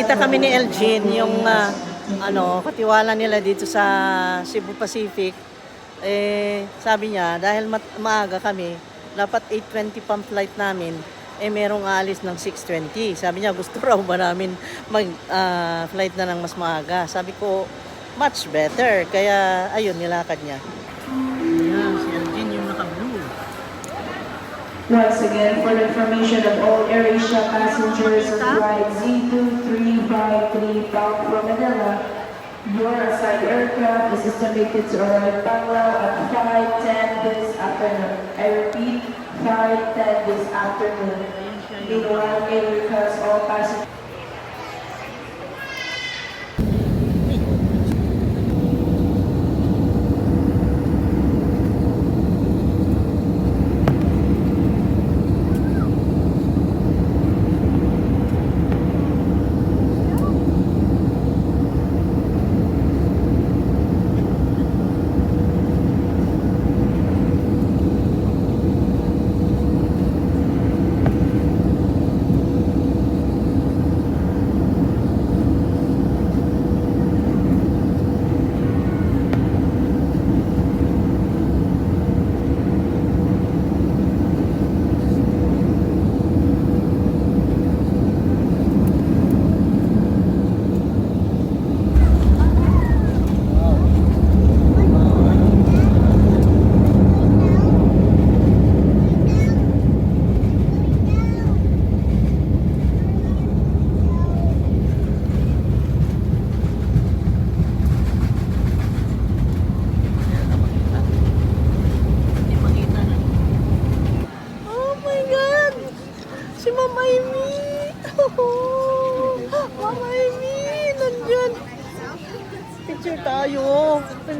Nakita kami ni Elgin, yung ah, ano, katiwala nila dito sa Cebu Pacific. Eh, sabi niya, dahil maaga kami, dapat 8.20 pang flight namin, eh merong aalis ng 6.20. Sabi niya, gusto raw ba namin mag-flight na ng mas maaga? Sabi ko, much better. Kaya, ayun, nilakad niya. Once again, for the information of all AirAsia passengers on flight Z2353 bound from Manila, your assigned aircraft is estimated to arrive Bangalore at 5:10 this afternoon. I repeat, 5:10 this afternoon. Meanwhile, may request all passengers.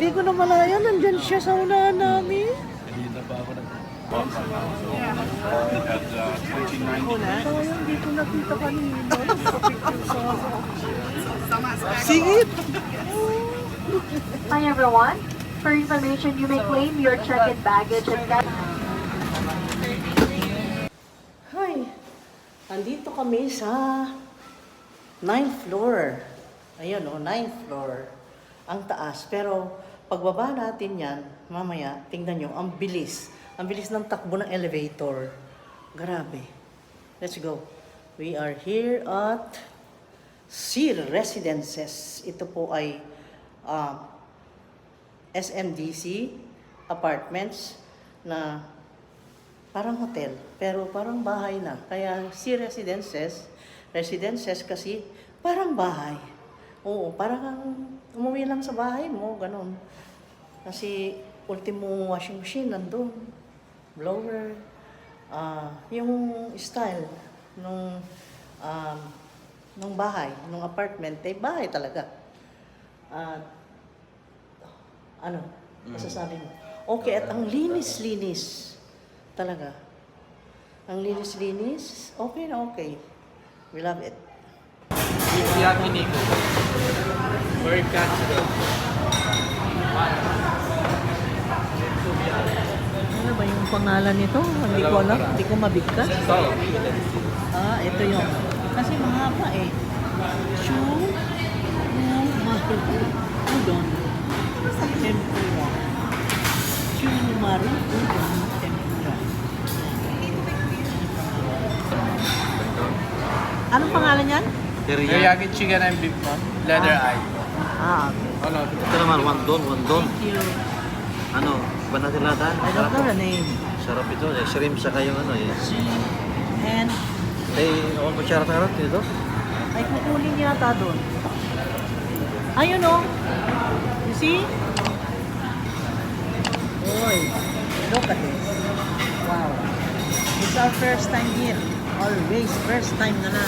Hindi ko na malaya. Nandyan siya sa unahan namin. Sayang, hindi ko nakita kanina. Sa Sige! Hi everyone. For information, you may claim your check-in baggage at that. Hi! Andito kami sa ninth floor. Ayun o, ninth floor. Ang taas. Pero pagbaba natin yan, mamaya, tingnan nyo, ang bilis. Ang bilis ng takbo ng elevator. Grabe. Let's go. We are here at Sir Residences. Ito po ay ah, SMDC apartments na parang hotel, pero parang bahay na. Kaya si residences, residences kasi parang bahay. Oo, parang umuwi lang sa bahay mo, ganun. Kasi ultimo washing machine nandun, blower, ah yung style nung um, nung bahay, nung apartment, eh bahay talaga. At ano, masasabi mo? Okay, at ang linis-linis. Talaga. Ang linis-linis, okay na okay. We love it. Yakiniku. Very catchable. Ano ba yung pangalan nito? Hindi ko alam. Hindi ko mabigkas. Ah, ito yung. Kasi mahaba eh. Chu, Maru, Udon, Tempura. Chu, Maru, Udon, Tempura. Anong pangalan yan? teriyaki chicken and beef man. Leather eye. Ah, okay. Ano? Ito naman, wandon, wandon. Thank you. Ano, banatiladan. I don't know the name. Sarap ito, eh. shrimp sa kayong ano eh. G and Eh, ako mo charot harap dito. ay kukunin yata doon. Ayun oh. You see? Oy, look at this. Wow. It's our first time here. Always first time na na.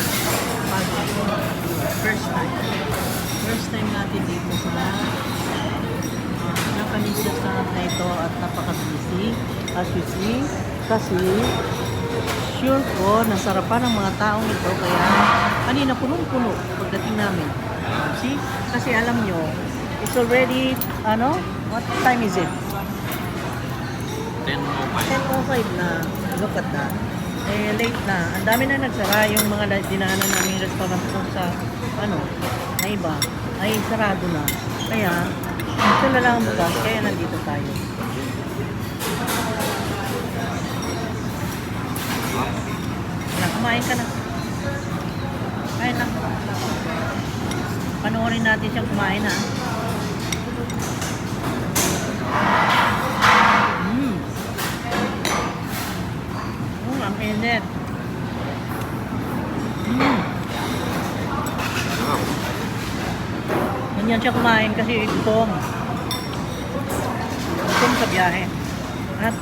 First time. First time natin dito sa uh, Japanese restaurant na ito at napaka-busy. As you see, kasi sure ko nasarapan ng mga taong ito kaya kanina punong-puno pagdating namin. See? Kasi alam nyo, it's already, ano, what time is it? 10 10.05 na. Look at that. Eh, late na. Ang dami na nagsara yung mga na- dinaanan namin restaurant doon sa, ano, na iba. Ay, sarado na. Kaya, ito na lang ang bukas. Kaya nandito tayo. Wala, kumain ka na. Kain na. Panoorin natin siyang kumain ha. Mm. Init. Mm. Ganyan siya kumain kasi gutom. Gutom sa biyahe. At,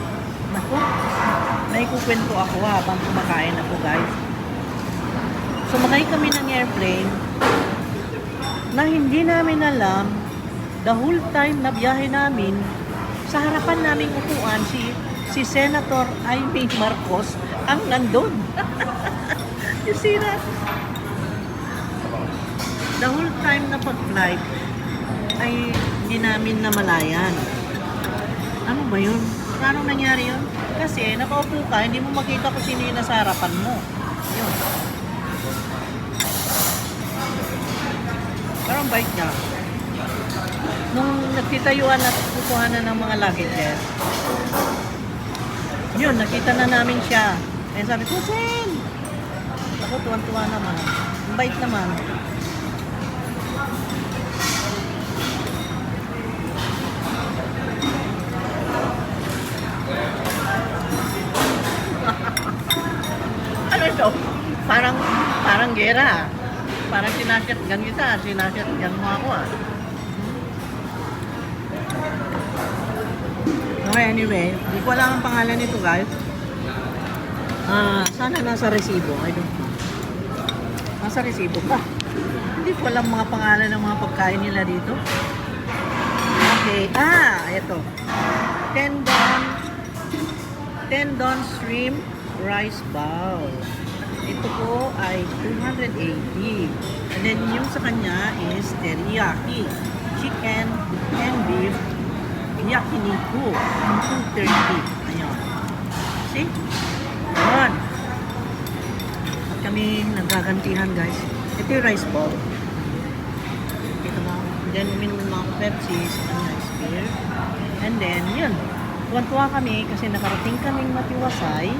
naku, may kukwento ako habang kumakain ako guys. Sumakay kami ng airplane na hindi namin alam the whole time na biyahe namin sa harapan naming upuan si si Senator Amy Marcos ang nandun. you see that? The whole time na pag-flight ay hindi namin namalayan. Ano ba yun? Paano nangyari yun? Kasi nakaupo ka, hindi mo makita kung sino yung nasa harapan mo. Yun. Parang bike niya. Nung nagtitayuan at kukuhanan ng mga luggages, yun, nakita na namin siya. Eh sabi ko, Sen! Ako, tuwan-tuwa naman. Ang bait naman. ano ito? Parang, parang gera. Parang sinashotgun kita, sinashotgun mo ako ah. Okay, anyway, hindi ko alam ang pangalan nito guys. Ah, sana nasa resibo, I don't know. Nasa resibo pa. Hindi ko alam mga pangalan ng mga pagkain nila dito. Okay, ah, ito. Tendon, tendon shrimp rice bowl. Ito po ay 280. And then yung sa kanya is teriyaki. Chicken and beef yakiniku. 230. Ayun. See? Ayan. At kami nagagantihan guys. Ito yung rice bowl. Ito. And then uminom ng mga Pepsi sa kanya is beer. And then, yun. Tuwan-tuwa kami kasi nakarating kaming matiwasay.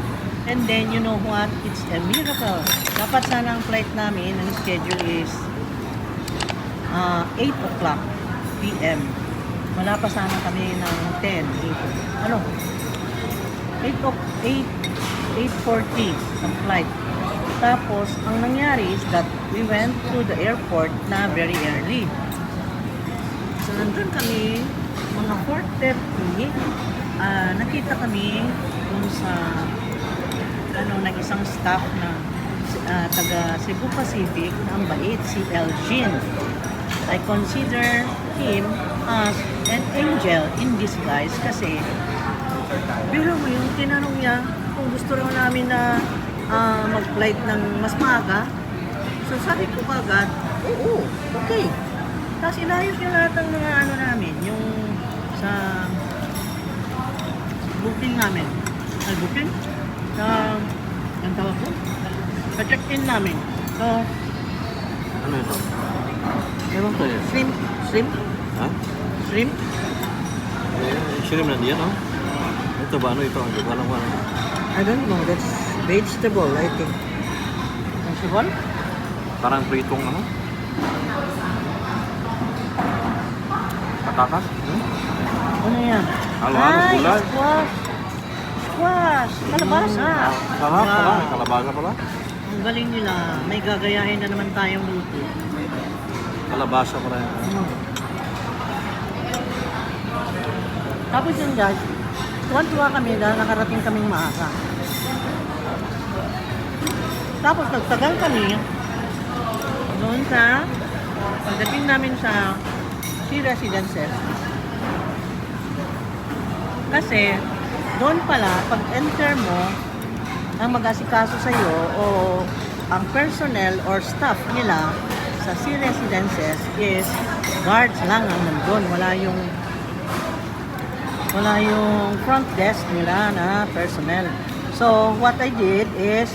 And then, you know what? It's a miracle. Dapat sana ang flight namin, ang schedule is uh, 8 o'clock p.m. Wala pa sana kami ng 10, 8. Ano? 8 o 8 8.40 ang flight. Tapos, ang nangyari is that we went to the airport na very early. So, nandun kami, mga 4.30, ah, nakita kami dun sa ano, ng isang staff na ah, taga Cebu Pacific ang bait, si Elgin. I consider him as an angel in disguise kasi biro mo yung tinanong niya kung gusto rin namin na ah, mag-flight ng mas maaga. So sabi ko agad, oo, okay. Tapos inayos niya lahat ng mga ano namin, yung sa booking namin. Ay, booking? Sa, ang tawag ko? Sa check-in namin. So, Ano ito? ewan ko, Ano shrimp, shrimp, Ha? shrimp. Eh, shrimp na diyan, oh. Ito ba? Ano ito? Hindi ko alam kung ano. I don't know, that's vegetable, I think. Vegetable? Parang pritong ano? Patatas? Hmm? Ano yan? Halo-halo, Ay, gulay. squash. Squash. Kalabasa. Ah, sarap Wow. pala. May kalabasa pala. Ang galing nila. May gagayahin na naman tayong luto. Kalabasa pala. yan. Ano? Tapos yun guys, tuwan-tuwa kami dahil nakarating kaming maaga. Tapos nagtagal kami doon sa pagdating namin sa Sea Residences. Kasi doon pala, pag enter mo, ang mag-asikaso sa iyo o ang personnel or staff nila sa Sea Residences is guards lang ang nandun. Wala yung wala yung front desk nila na personnel. So, what I did is,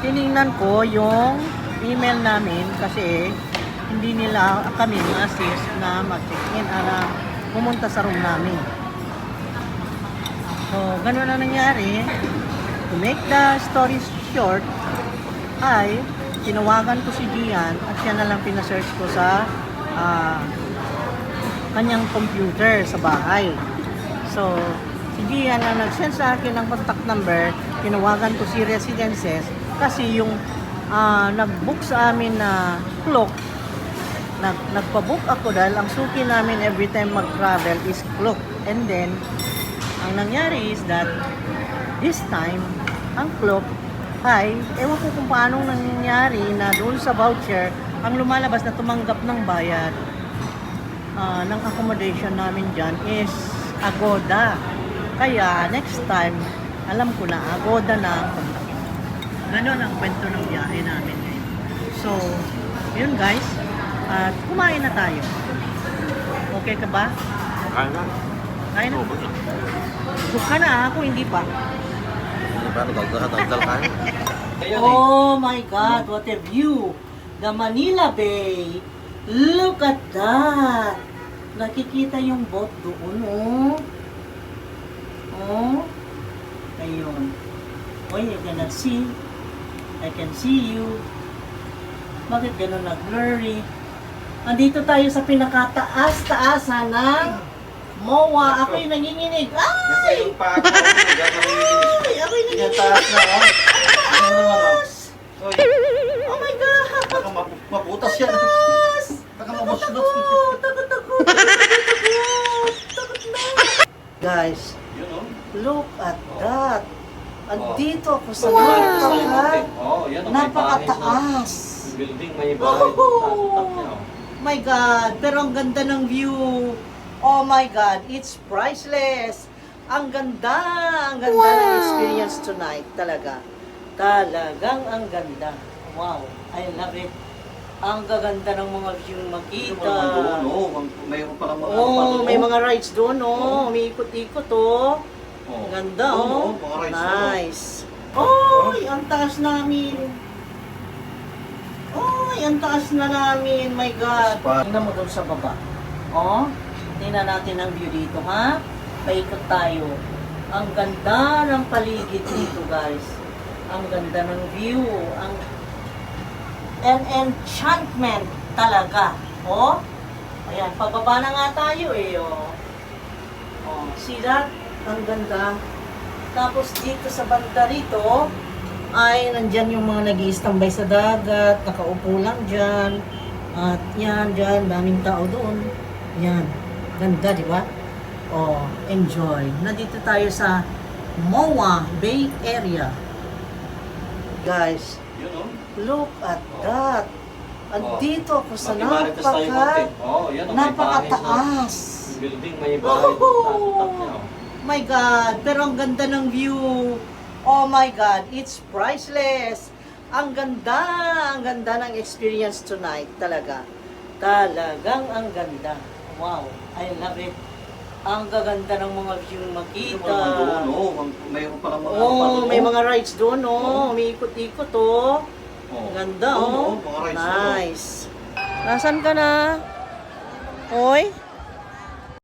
tiningnan ko yung email namin kasi hindi nila kami ma-assist na mag-check-in ah, na pumunta sa room namin. So, ganun na nangyari. To make the story short, ay tinawagan ko si Gian at siya na lang pinasearch ko sa ah, kanyang computer sa bahay. So, si Gian na nag-send sa akin ng contact number, tinawagan ko si Residences kasi yung ah, nag-book sa amin na clock, nag, nagpa-book ako dahil ang suki namin every time mag-travel is clock. And then, ang nangyari is that this time, ang clock ay, ewan ko kung paanong nangyari na doon sa voucher, ang lumalabas na tumanggap ng bayad ah, ng accommodation namin dyan is Agoda. Kaya, next time, alam ko na, Agoda na ang kontak. Ganon ang kwento ng biyahe namin ngayon. So, yun guys, at kumain na tayo. Okay ka ba? Kain na. Kain na. Busog ka na, ako hindi pa. Hindi ba? Nagdal-dal kain. Oh my God, what a view! The Manila Bay. Look at that! Nakikita yung boat doon, oh. Oh. Ayun. Oh, you cannot see. I can see you. Bakit ganun na-blurry? Andito tayo sa pinakataas-taasan ng MOA. Ako'y nanginginig. Ay! Ay! Ako'y nanginginig. Taas! Oh my God! Maputas yan. Takot! Takot ako! Takot! Takot na! Guys, look at that! Andito ako sa Wow! napaka, Oh, napakataas. Building may bahay. oh. My God, pero ang ganda ng view. Oh my God, it's priceless. Ang ganda, ang ganda ng experience tonight, talaga. Talagang ang ganda. Wow, I love it. Ang gaganda ng mga view makita. Mayroon pa lang mga Oh, may mga rides doon, oh. May ikot-ikot, oh. Oh. Ang ganda, Oo, oh. mga rides doon, oh. Nice. Oy, ang taas namin. Oy, ang taas na namin. My God. Tingnan mo doon sa baba. Oh, tingnan natin ang view dito, ha? Paikot tayo. Ang ganda ng paligid dito, guys. Ang ganda ng view. Ang an enchantment talaga. Oh, ayan, pababa na nga tayo eh, oh. Oh, see that? Ang ganda. Tapos dito sa banda rito, ay nandyan yung mga nag standby sa dagat, nakaupo lang dyan. At yan, dyan, daming tao doon. Yan, ganda, di ba? Oh, enjoy. Nandito tayo sa MOA Bay Area. Guys, Yun o. look at that. Andito ako sa napaka. Oh, yan o. May napakataas. Building may bahay. Oh! My God, pero ang ganda ng view. Oh my God, it's priceless. Ang ganda, ang ganda ng experience tonight talaga. Talagang ang ganda. Wow, I love it. Ang gaganda ng mga view makita. Mayroon pa lang mga Oh, may mga rides doon, oh. May ikot-ikot, oh. Ang Ganda, Oo, oh. mga rides doon, oh. Nice. Nasaan ka na? Hoy?